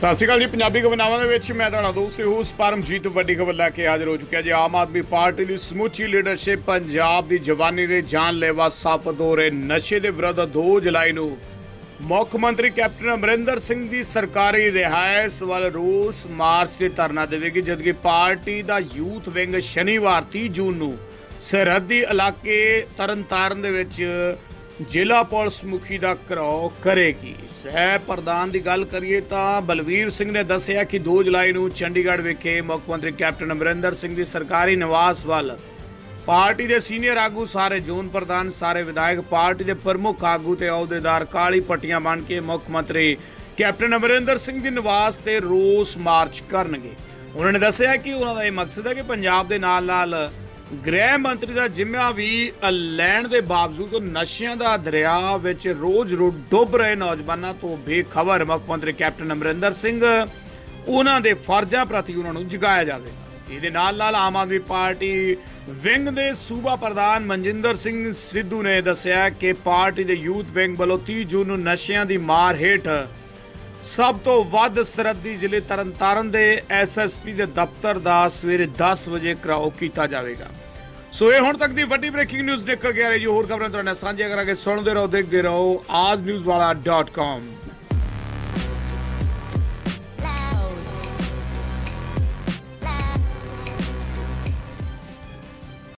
ਸਤਿ ਸ਼੍ਰੀ ਅਕਾਲ ਜੀ, ਪੰਜਾਬੀ ਖਬਰਾਂ ਦੇ ਵਿੱਚ ਮੈਂ ਤੁਹਾਡਾ ਦੋਸਤ ਹੂਸ ਪਰਮਜੀਤ, ਵੱਡੀ ਖਬਰ ਲੈ ਕੇ ਹਾਜ਼ਰ ਹੋ ਚੁੱਕਿਆ ਜੀ। ਆਮ ਆਦਮੀ ਪਾਰਟੀ ਦੀ ਸਮੁੱਚੀ ਲੀਡਰਸ਼ਿਪ ਪੰਜਾਬ ਦੀ ਜਵਾਨੀ ਦੇ ਜਾਨਲੇਵਾ ਸਾਫਤ ਹੋ ਰਹੇ ਨਸ਼ੇ ਦੇ ਵਿਰੁੱਧ 2 ਜੁਲਾਈ ਨੂੰ। ਮੁੱਖ ਮੰਤਰੀ ਕੈਪਟਨ ਅਮਰਿੰਦਰ ਸਿੰਘ ਦੀ ਸਰਕਾਰੀ ਰਿਹਾਇਸ਼ ਵੱਲ ਰੋਸ ਮਾਰਚ ਤੇ ਧਰਨਾ ਦੇਵੇਗੀ, ਜਦਕਿ ਪਾਰਟੀ ਦਾ ਯੂਥ ਵਿੰਗ ਸ਼ਨੀਵਾਰ 30 ਜੂਨ ਨੂੰ ਸਰਹੱਦੀ ਇਲਾਕੇ ਤਰਨਤਾਰਨ ਦੇ ਵਿੱਚ ਜ਼ਿਲ੍ਹਾ ਪੁਲਿਸ ਮੁਖੀ ਦਾ ਘਰਾਓ ਕਰੇਗੀ। ਸਹਿ ਪ੍ਰਧਾਨ ਦੀ ਗੱਲ ਕਰੀਏ ਤਾਂ ਬਲਵੀਰ ਸਿੰਘ ਨੇ ਦੱਸਿਆ ਕਿ 2 ਜੁਲਾਈ ਨੂੰ ਚੰਡੀਗੜ੍ਹ ਵਿਖੇ ਮੁੱਖ ਮੰਤਰੀ ਕੈਪਟਨ ਅਮਰਿੰਦਰ ਸਿੰਘ ਦੀ ਸਰਕਾਰੀ ਨਿਵਾਸ ਵੱਲ ਪਾਰਟੀ ਦੇ ਸੀਨੀਅਰ ਆਗੂ ਸਾਰੇ ਜ਼ੋਨ ਪ੍ਰਧਾਨ, ਸਾਰੇ ਵਿਧਾਇਕ ਪਾਰਟੀ ਦੇ ਪ੍ਰਮੁੱਖ ਆਗੂ ਤੇ ਅਹੁਦੇਦਾਰ ਕਾਲੀ ਪੱਟੀਆਂ ਬਣ ਕੇ ਮੁੱਖ ਮੰਤਰੀ ਕੈਪਟਨ ਅਮਰਿੰਦਰ ਸਿੰਘ ਦੀ ਨਿਵਾਸ ਤੇ ਰੋਸ ਮਾਰਚ ਕਰਨਗੇ। ਉਹਨਾਂ ਨੇ ਦੱਸਿਆ ਕਿ ਉਹਨਾਂ ਦਾ ਇਹ ਮਕਸਦ ਹੈ ਕਿ ਪੰਜਾਬ ਦੇ ਨਾਲ ਨਾਲ ਗ੍ਰਹਿ ਮੰਤਰੀ ਦਾ ਜ਼ਿੰਮਾ ਵੀ ਲੈਣ ਦੇ ਬਾਵਜੂਦ ਨਸ਼ਿਆਂ ਦਾ ਦਰਿਆ ਵਿੱਚ ਰੋਜ਼-ਰੋਜ਼ ਡੁੱਬ ਰਹੇ ਨੌਜਵਾਨਾਂ ਤੋਂ ਬੇਖਬਰ ਮੁੱਖ ਮੰਤਰੀ ਕੈਪਟਨ ਅਮਰਿੰਦਰ ਸਿੰਘ। ਉਹਨਾਂ ਦੇ ਫਰਜ਼ਾਂ ਪ੍ਰਤੀ ਉਹਨਾਂ ਨੂੰ ਜਗਾਇਆ ਜਾਵੇ। ਇਹਦੇ ਨਾਲ ਨਾਲ ਆਮ ਆਦਮੀ ਪਾਰਟੀ ਵਿੰਗ ਦੇ ਸੂਬਾ ਪ੍ਰਧਾਨ ਮਨਜਿੰਦਰ ਸਿੰਘ ਸਿੱਧੂ ਨੇ ਦੱਸਿਆ ਕਿ ਪਾਰਟੀ ਦੇ ਯੂਥ ਵਿੰਗ ਵੱਲੋਂ 30 ਜੂਨ ਨੂੰ ਨਸ਼ਿਆਂ ਦੀ ਮਾਰ ਹੇਠ ਸਭ ਤੋਂ ਵੱਧ ਸਰਹੱਦੀ ਜ਼ਿਲ੍ਹੇ ਤਰਨਤਾਰਨ ਦੇ ਐਸਐਸਪੀ ਦੇ ਦਫ਼ਤਰ ਦਾ ਸਵੇਰੇ 10 ਵਜੇ ਕਰਾਓ ਕੀਤਾ ਜਾਵੇਗਾ। ਸੋ ਇਹ ਹੁਣ ਤੱਕ ਦੀ ਵੱਡੀ ਬ੍ਰੇਕਿੰਗ ਨਿਊਜ਼ ਨਿਕਲ ਕੇ ਆ ਰਹੀ ਜੀ। ਹੋਰ ਖਬਰਾਂ ਤੁਹਾਡੇ ਨਾਲ ਸਾਂਝੀਆਂ ਕਰਾਂਗੇ। ਸੁਣਦੇ ਰਹੋ, ਦੇਖਦੇ ਰਹੋ, ਆਜ ਨਿਊਜ਼ ਵਾਲਾ.com